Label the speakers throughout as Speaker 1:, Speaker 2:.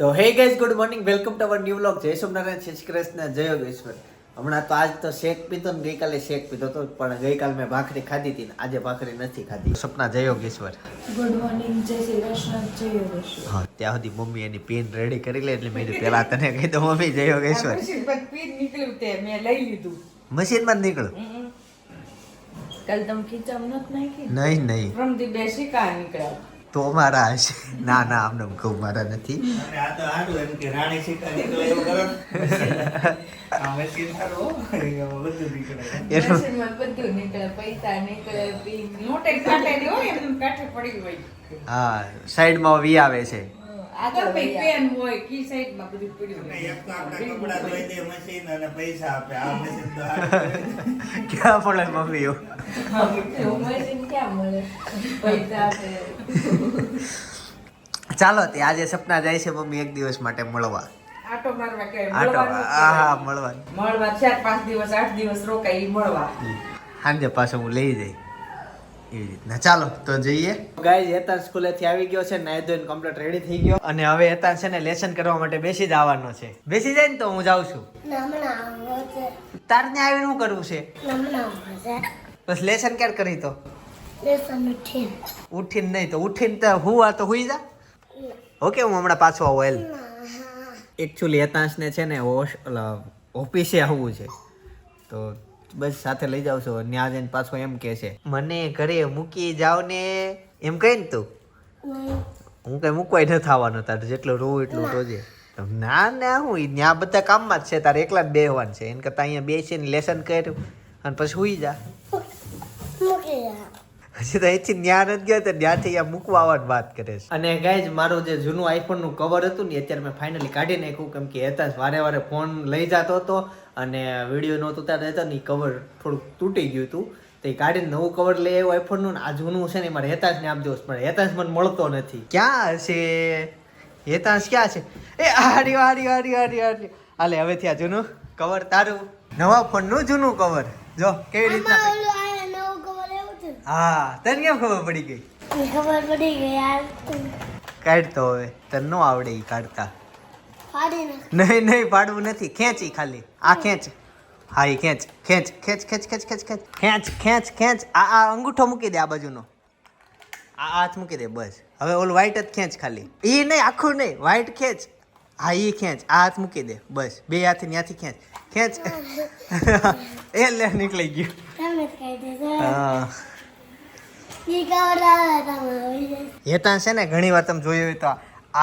Speaker 1: તો hey guys good morning welcome to our new vlog જય સોમનારાયણ શ્રી કૃષ્ણ જય યોગેશ્વર. હમણાં તો આજ તો શેક પીધો ને ગઈકાલે શેક પીધો તો પણ ગઈકાલે મેં ભાખરી ખાધી હતી ને આજે ભાખરી નથી ખાધી. સપના જય યોગેશ્વર.
Speaker 2: ગુડ મોર્નિંગ જય શ્રી કૃષ્ણ જય યોગેશ્વર.
Speaker 1: હા ત્યાં સુધી મમ્મી એની પેન રેડી કરી લે એટલે મેં પેલા તને કહી દઉં મમ્મી જય યોગેશ્વર.
Speaker 3: પછી નીકળ્યું તે મેં લઈ લીધું.
Speaker 1: મશીનમાં જ નીકળું
Speaker 2: કાલ તમે ખીચામ નથી નાખી
Speaker 1: નહીં નહીં.
Speaker 3: પ્રમદી બે શિકા નીકળ્યા.
Speaker 1: તો મારા હશે ના ના આમને હું કહું મારા નથી.
Speaker 4: હા.
Speaker 1: સાઈડમાં વી આવે છે.
Speaker 3: આગળ ભાઈ પેન હોય કી સાઈડમાં બધું પડ્યું
Speaker 4: અને એક તો આપણા કપડાં ધોઈ દે મશીન અને પૈસા આપે. આ મશીન તો
Speaker 1: ક્યાં પણ મમ્મી એવું?
Speaker 2: એવું મશીન ક્યાં મળે? પૈસા આપે.
Speaker 1: ચાલો તે આજે સપના જાય છે મમ્મી એક દિવસ માટે મળવા.
Speaker 3: આટો મારવા કે
Speaker 1: આટો હા હા મળવા
Speaker 3: મળવા ચાર પાંચ દિવસ આઠ દિવસ રોકાય ઈ મળવા.
Speaker 1: સાંજે પાછો હું લઈ જઈ એવી રીતના ચાલો તો જઈએ. ગાઈઝ હેતાન સ્કૂલેથી આવી ગયો છે નાઈ ધોઈને કમ્પ્લીટ રેડી થઈ ગયો. અને હવે એતાન છે ને લેસન કરવા માટે બેસી જ આવવાનો છે. બેસી જાય ને તો હું જાઉં છું. તારને આવીને શું કરવું છે? બસ લેસન ક્યારે કરી તો? ઉઠીને નહીં તો ઉઠીને તો હું આ તો હુઈ જા. ઓકે હું હમણાં પાછો આવું એલ એકચ્યુઅલી હેતાંશને છે ને ઓફિસે આવવું છે. તો બસ સાથે લઈ જાવ છો. ત્યાં જઈને પાછો એમ કે છે. મને ઘરે મૂકી જાવ ને. એમ કહે ને તું? હું કઈ મૂકવાય ન થવાનો તારે જેટલું રોવું એટલું રોજે. ના ના હું ત્યાં બધા કામમાં જ છે. તારે એકલા જ બેહવાનું છે. એને કરતાં અહીંયા બેસીને લેસન કર્યું. અને પછી સુઈ જા. હજી તો અહીંથી ન્યા નથી ગયો તો ત્યાંથી અહીંયા મૂકવા આવવાની વાત કરે છે. અને ગાઈઝ મારું જે જૂનું આઈફોનનું કવર હતું ને અત્યારે મેં ફાઇનલી કાઢી નાખ્યું કેમ કે હેતા વારે વારે ફોન લઈ જતો હતો અને વીડિયો નહોતો ત્યારે હતા ને કવર થોડુંક તૂટી ગયું હતું. તે કાઢીને નવું કવર લઈ આવ્યું આઈફોનનું આ જૂનું છે ને મારે હેતાશ ને આપજો પણ હેતાશ મને મળતો નથી. ક્યાં હશે? હેતાંશ ક્યાં છે? એ આડી આડી આડી આડી આડી હાલે હવેથી આ જૂનું કવર તારું. નવા ફોનનું જૂનું કવર જો કેવી રીતના હા તને કેમ ખબર પડી ગઈ?
Speaker 5: ખબર પડી ગઈ યાર.
Speaker 1: કાઢતો હવે. તને નો આવડે ઈ કાઢતા. નહીં નહીં પાડવું નથી. ખેંચી ખાલી. આ ખેંચ. હા ઈ ખેંચ. ખેંચ ખેંચ ખેંચ ખેંચ ખેંચ ખેંચ. ખેંચ ખેંચ ખેંચ. આ આ અંગૂઠો મૂકી દે આ બાજુનો. આ હાથ મૂકી દે બસ. હવે ઓલું વ્હાઈટ જ ખેંચ ખાલી. ઈ નહીં આખું નહીં. વ્હાઈટ ખેંચ. હા ઈ ખેંચ. આ હાથ મૂકી દે. બસ. બે હાથ ત્યાંથી ખેંચ. ખેંચ. એ લે નીકળી ગયું. હા. હેતાન છે ને ઘણી વાર તમે જોયું હોય તો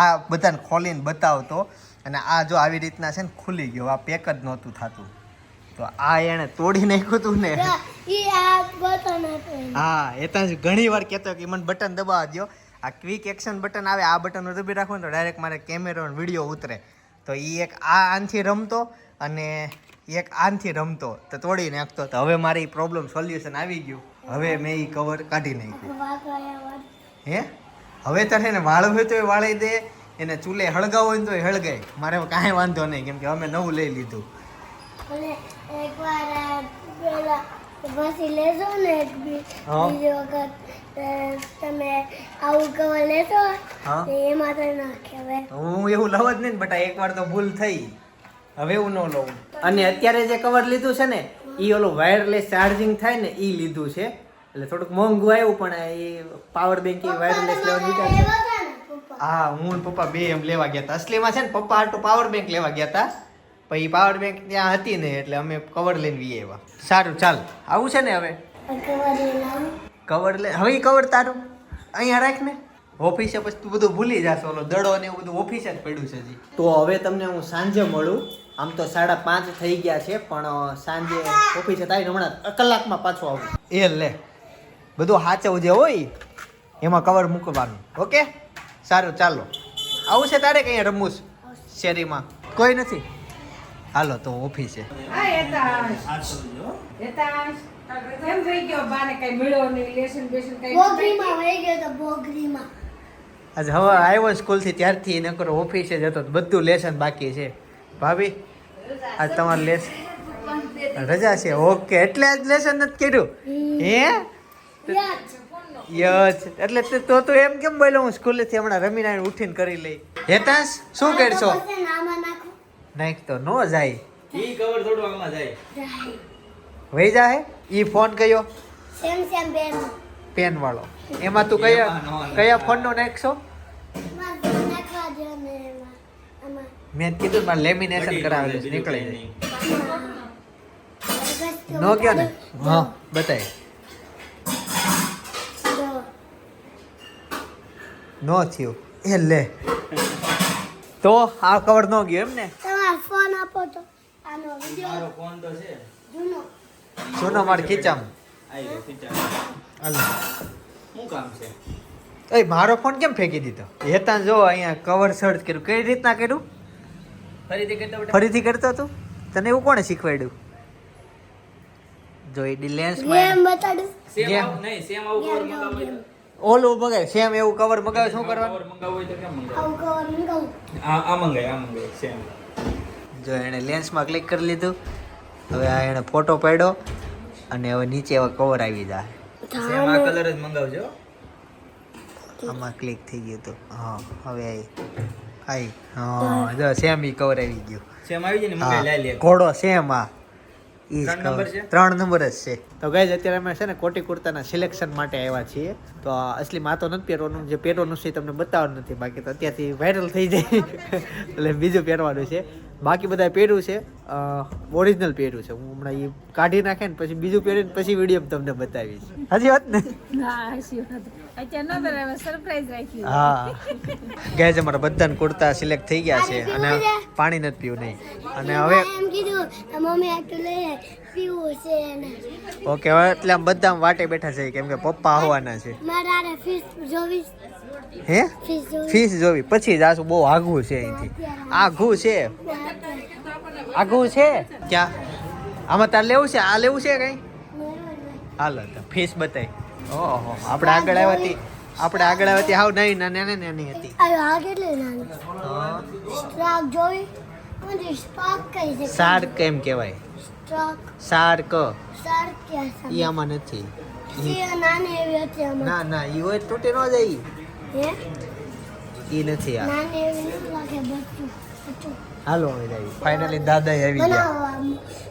Speaker 1: આ બધાને ખોલીને બતાવતો અને આ જો આવી રીતના છે ને ખુલી ગયો આ પેક જ નહોતું થતું. તો આ એણે તોડી નાખ્યું હતું ને હા હેતાન ઘણી વાર કહેતો કે મને બટન દબાવવા દો આ ક્વિક એક્શન બટન આવે આ બટન દબી રાખો ને તો ડાયરેક્ટ મારે કેમેરો અને વીડિયો ઉતરે. તો એ એક આ આનથી રમતો અને એક આનથી રમતો તો તોડી નાખતો. તો હવે મારી પ્રોબ્લેમ સોલ્યુશન આવી ગયું. હવે મેં એ કવર કાઢી નાખ્યું હે? હવે તારે એને વાળવું હોય તો એ વાળી દે એને ચૂલે હળગાવો હોય તો તો હળગાય. મારે કાંઈ વાંધો નહીં કેમ કે અમે નવું લઈ લીધું.
Speaker 5: પછી ને
Speaker 1: હા.
Speaker 5: બીજી વખત તમે આવું કવર લેશો એમાં તો નાખે હવે.
Speaker 1: હું એવું લવ જ નહીં બટા એકવાર તો ભૂલ થઈ. હવે એવું ન લઉં. અને અત્યારે જે કવર લીધું છે ને એ ઓલું વાયરલેસ ચાર્જિંગ થાય ને એ લીધું છે. એટલે થોડુંક મોંઘું આવ્યું પણ એ પાવર બેંક એ વાયરલેસ લેવાનું વિચાર છે
Speaker 5: એવો
Speaker 1: હા હું ને પપ્પા બે એમ લેવા ગયા હતા. અસલીમાં છે ને પપ્પા આટલું પાવર બેંક લેવા ગયા હતા. પછી પાવર બેંક ત્યાં હતી ને એટલે અમે કવર લઈને વી આવ્યા. સારું ચાલ. આવું છે ને હવે?
Speaker 5: કવર લાવું.
Speaker 1: લે હવે ઈ કવર તારું? અહીંયા રાખ ને. ઓફિસે પછી તું બધું ભૂલી જશો. ઓલો દડો ને એવું બધું ઓફિસે જ પડ્યું છે હજી. તો હવે તમને હું સાંજે મળું. આમ તો સાડા પાંચ થઈ ગયા છે પણ સાંજે ઓફિસે થાય હમણાં કલાકમાં પાછો આવું. એ લે. બધું હાચવ જે હોય એમાં કવર મૂકવાનું. ઓકે? સારું ચાલો. આવું છે તારે કઈ રમવું શેરીમાં? કોઈ નથી. હાલો તો ઓફિસે
Speaker 3: હા હેતાંશ
Speaker 4: આ તો જો.
Speaker 3: હેતાંશ કેમ થઈ ગયો બાને કઈ મળ્યો નહીં લેસન બેસન કઈ
Speaker 5: બોગરીમાં વહી ગયો તો બોગરીમાં
Speaker 1: આજે હવે આવ્યો સ્કૂલથી ત્યારથી નકર ઓફિસે જતો તો બધું લેસન બાકી છે. ભાભી આજ તમારે લેસ રજા છે. ઓકે એટલે આજ લેસન નથી કર્યું? હે? યસ. એટલે તે- તો તું એમ કેમ બોલ્યો? હું સ્કૂલેથી હમણાં રમીને આવીને ઉઠીને કરી લઈ. હેતાશ શું કરશો?
Speaker 5: આ નાખો.
Speaker 1: તો નો જાય.
Speaker 4: ઈ કવર થોડું આમાં જાય.
Speaker 5: જાય.
Speaker 1: વહી જાય? ઈ ફોન કયો?
Speaker 5: સેમ સેમ બેન.
Speaker 1: પેન વાળો. એમાં તું કયા. કયા ફોન નો નાખશો
Speaker 5: એમાં જે નાખવા દો ને એમાં આમાં
Speaker 1: મેં કીધું મારે લેમિનેશન કરાવેલું છે, નીકળી
Speaker 4: નહીં.
Speaker 1: નો કયો ને? હા બતાય. નો થયું. એ લે તો આ કવર નો ગયો એમ ને
Speaker 5: ફોન આપો તો. આનો વિડિયો
Speaker 4: મારો ફોન તો છે.
Speaker 5: જૂનો.
Speaker 1: જૂનો માર ખીચામ.
Speaker 4: આઈ ગયો ખીચા
Speaker 1: હાલ.
Speaker 4: શું કામ છે?
Speaker 1: એ મારો ફોન કેમ ફેંકી દીધો? હેતા જો અહીંયા કવર સર્ચ કર્યું. કઈ રીતના કર્યું?
Speaker 4: ફરીથી કરતા
Speaker 1: ફરીથી કરતો તું તને એવું કોણે શીખવાડ્યું? જો એ
Speaker 5: લેન્સમાં
Speaker 4: સેમ નહીં સેમ આવું કવર
Speaker 1: ઓલું મગાય સેમ એવું કવર મગાવે શું કરવાનું?
Speaker 4: કવર મંગાવવું હોય તો કેમ મંગાવવું
Speaker 5: આવું કવર મંગાવું.
Speaker 4: આ આ મંગાય આ મંગાય સેમ.
Speaker 1: જો એણે લેન્સમાં ક્લિક કરી લીધું. હવે આ એણે ફોટો પાડ્યો અને હવે નીચે એવા કવર આવી જાય.
Speaker 4: સેમ આ કલર જ મંગાવજો.
Speaker 1: આમાં ક્લિક થઈ ગયું હતું હા હવે આવી આવી હા જો સેમ ઈ કવર આવી ગયું.
Speaker 4: સેમ આવી જાય ને મંગાઈ લઈ લે
Speaker 1: ઘોડો સેમ આ.
Speaker 4: ત્રણ નંબર છે?
Speaker 1: ત્રણ નંબર જ છે. તો ગાઈઝ અત્યારે અમે છે ને કોટી કુર્તાના સિલેક્શન માટે આવ્યા છીએ. તો આ અસલી માતો નથી પહેરવાનું જે પહેરવાનું છે એ તમને બતાવવાનું નથી. બાકી તો અત્યારથી વાયરલ થઈ જાય. એટલે બીજું પહેરવાનું છે. બાકી બધા પહેર્યું છે. ઓરિજિનલ પહેર્યું છે. હું હમણાં એ કાઢી નાખે ને પછી બીજું પહેરીને પછી વીડિયો તમને બતાવીશ. હજી વાત ને?
Speaker 3: હા હાચી વાત. અત્યારે ન બરાબર સરપ્રાઈઝ રાખી
Speaker 1: હા. ગાઈઝ અમારા બધાને કુર્તા સિલેક્ટ થઈ ગયા છે અને પાણી નથી પીવું નહીં. અને હવે
Speaker 5: એમ કીધું મમ્મી આટલું લઈ આય. પીવું છે
Speaker 1: ઓકે હવે એટલે આમ બધા વાટે બેઠા છે કેમ કે પપ્પા આવવાના છે.
Speaker 5: મારા ફીસ જોવીશ
Speaker 1: હે?
Speaker 5: ફીસ
Speaker 1: જોવી. પછી જાશું બહુ આઘું છે અહીંથી. આઘું છે? આઘું છે? ક્યાં? આમાં તાર લેવું છે? આ લેવું છે કઈ? હાલો ફીસ બતાય. ઓહો આપણે આગળ આવતી આપણે આગળ આવતી હાવ નહીં ના નાની નાની હતી.
Speaker 5: આ કેટલી નાની? સ્ટ્રાક જોઈ મને સ્પાર્ક કઈ છે?
Speaker 1: સાર્ક કેમ કહેવાય. સાર્ક. ઈ આમાં નથી. ના ના ઈ હોય તૂટી ન જાય. ઈ નથી આ. હાલો હવે જાય. ફાઇનલી દાદા આવી ગયા.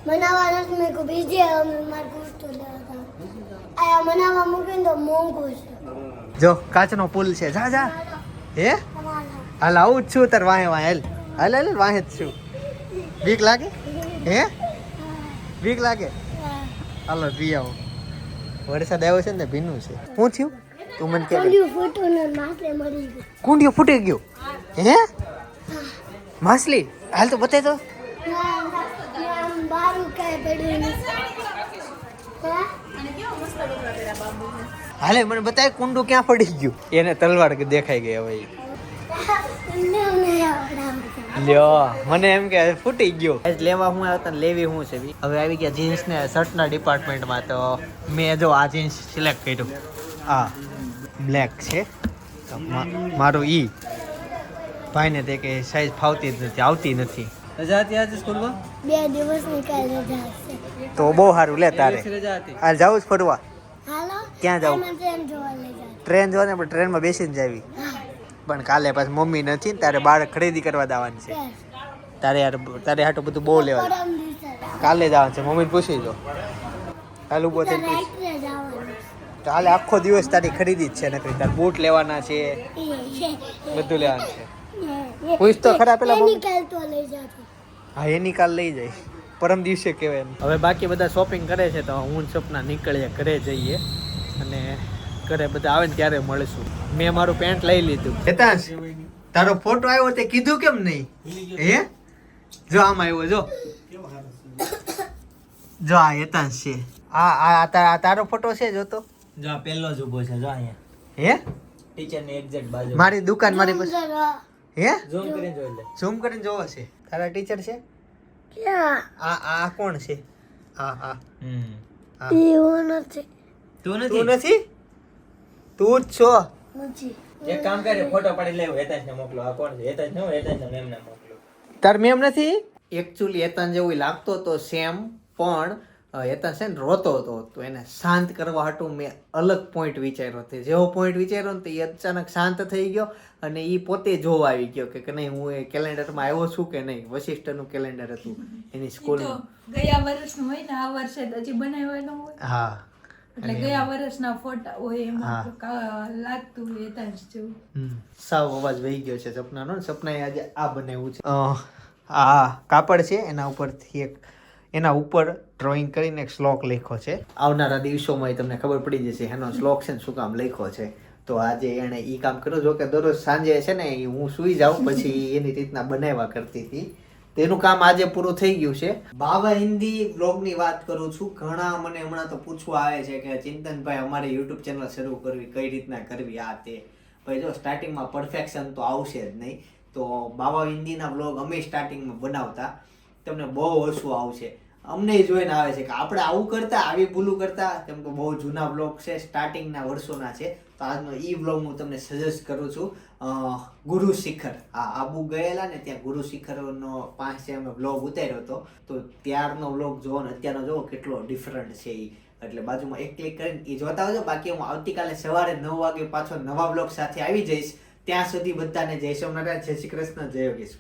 Speaker 5: બનાવવા નથી મેં કહું બીજે અમે મારે ગુસ્તો લેવા આ મનાવા મૂકીને તો મોંઘું છે.
Speaker 1: જો કાચનો પુલ છે. જા જા. હે? હાલ આવું જ છું તાર વાહે વાહે. હાલ હાલ હાલ વાહે જ છું. બીક લાગે? હે? બીક લાગે? હાલો પી આવો. વરસાદ આવ્યો છે ને ભીનું છે. શું થયું? તું મને કે
Speaker 5: કોલિયું ફૂટું ને માથે મરી ગયું.
Speaker 1: કુંડિયો ફૂટી ગયો? હે? માછલી? હાલ તો બતાય તો? હાલે મને બતાય કુંડું ક્યાં પડી ગયું? એને તલવાર કે દેખાઈ ગઈ હવે લ્યો મને એમ કે ફૂટી ગયો. લેવા હું આવતા લેવી હું છે બી. હવે આવી ગયા જીન્સ ને શર્ટ ના ડિપાર્ટમેન્ટમાં તો મેં જો આ જીન્સ સિલેક્ટ કર્યું. આ બ્લેક છે. મા- મારું ઈ. ભાઈને તે કે સાઈઝ ફાવતી જ નથી આવતી નથી. રજા હતી આજે સ્કૂલમાં?
Speaker 5: બે દિવસની કાંઈ રજા છે
Speaker 1: તો બહુ સારું લે તારે. આ જાવું જ ફરવા.
Speaker 5: હાલો?
Speaker 1: ક્યાં જાવ
Speaker 5: ટ્રેન જોવા લઈ જાય
Speaker 1: ટ્રેન જો ને આપણે ટ્રેનમાં બેસીને જાવી પણ કાલે પાછી મમ્મી નથી ને તારે બહાર ખરીદી કરવા દેવાની છે. તારે યાર, તારે હાટું બધું બહુ લેવા કાલે જવાનું છે. મમ્મીને પૂછી જો. કાલે
Speaker 5: ઊભો થઈ
Speaker 1: કાલે આખો દિવસ તારી ખરીદી જ છે નકરી. તાર બૂટ લેવાના છે, બધું લેવાનું છે. પૂછ તો ખરા પેલા મમ્મી. હા, એની કાલ લઈ જાય. પરમ દિવસે કહેવાય હવે બાકી બધા શોપિંગ કરે છે તો હું સપના નીકળીએ, ઘરે જઈએ. અને ઘરે બધા આવે ને ત્યારે મળીશું. મેં મારું પેન્ટ લઈ લીધું. હેતાંશ તારો ફોટો આવ્યો તે કીધું કેમ નહીં? હે? જો આમ આવ્યો જો. જો આ હેતાંશ છે. આ આ આ તારો ફોટો છે જો તો
Speaker 4: જો આ પહેલો જ ઊભો છે જો અહીંયા.
Speaker 1: હે?
Speaker 4: ટીચરની એક્ઝેક્ટ બાજુ.
Speaker 1: મારી દુકાન મારી પાસે. હે?
Speaker 4: ઝૂમ કરીને જોઈ લે.
Speaker 1: ઝૂમ કરીને જોવો છે. તારા ટીચર છે?
Speaker 5: ક્યાં?
Speaker 1: આ આ કોણ છે? આ આ.
Speaker 4: હમ.
Speaker 1: તું
Speaker 5: એવું નથી.
Speaker 4: તું
Speaker 1: તું
Speaker 4: નથી
Speaker 1: નથી? તું જ છો.
Speaker 4: એક કામ કરે ફોટો પાડી લેવો હેતાશ ને મોકલો. આ કોણ છે? હેતાશ ને હેતાશ ને મેમ ને મોકલો.
Speaker 1: તાર મેમ નથી? એકચ્યુઅલી હેતાન જેવું લાગતો તો સેમ પણ હેતાન છે ને રોતો હતો. તો એને શાંત કરવા હાટું મેં અલગ પોઈન્ટ વિચાર્યો હતો જેવો પોઈન્ટ વિચાર્યો ને તો એ અચાનક શાંત થઈ ગયો અને એ પોતે જોવા આવી ગયો કે કે નહીં હું એ કેલેન્ડરમાં આવ્યો છું કે નહીં? વશિષ્ઠનું કેલેન્ડર હતું એની સ્કૂલનું.
Speaker 2: ગયા વર્ષનું હોય ને આ વર્ષે હજી બનાવ્યો હોય.
Speaker 1: હા.
Speaker 2: એટલે ગયા વર્ષના ફોટા હોય. એમાં લાગતું હોય એતાંશ જેવું.
Speaker 1: સાવ અવાજ વહી ગયો છે સપનાનો. ને સપનાએ આજે આ બનાવ્યું છે. આ કાપડ છે એના ઉપરથી એક એના ઉપર ડ્રોઈંગ કરીને એક શ્લોક લખ્યો છે. આવનારા દિવસોમાં તમને ખબર પડી જશે એનો શ્લોક છે ને શું કામ લખ્યો છે. તો આજે એણે એ કામ કર્યું જો કે દરરોજ સાંજે છે ને હું સુઈ જાઉં પછી એની રીતના બનાવ્યા કરતી હતી. તેનું કામ આજે પૂરું થઈ ગયું છે. બાવા હિન્દી બ્લોગની વાત કરું છું. ઘણા મને હમણાં તો પૂછવા આવે છે કે, ચિંતનભાઈ, અમારે યુટ્યુબ ચેનલ શરૂ કરવી, કઈ રીતના કરવી આ તે? ભાઈ, જો સ્ટાર્ટિંગમાં પરફેક્શન તો આવશે જ નહીં. તો બાવા હિન્દીના બ્લોગ અમે સ્ટાર્ટિંગમાં બનાવતા. તમને બહુ ઓછું આવશે. અમને જોઈને આવે છે કે આપણે આવું કરતા, આવી ભૂલું કરતા. કેમ કે બહુ જૂના બ્લોગ છે સ્ટાર્ટિંગના વર્ષોના છે. તો આજનો ઈ બ્લોગ હું તમને સજેસ્ટ કરું છું. ગુરુ શિખર. આ આબુ ગયેલા ને ત્યાં ગુરુ શિખરનો છે અમે બ્લોગ ઉતાર્યો હતો. તો ત્યારનો બ્લોગ જોવો ને, અત્યારનો જોવો કેટલો ડિફરન્ટ છે એ એટલે બાજુમાં એક ક્લિક કરીને એ જોતા હોજો. બાકી હું આવતીકાલે સવારે નવ વાગે પાછો નવા બ્લોગ સાથે આવી જઈશ. ત્યાં સુધી બધાને જય સોમનારાયણ, જય શ્રી કૃષ્ણ, જય યોગેશ્વર.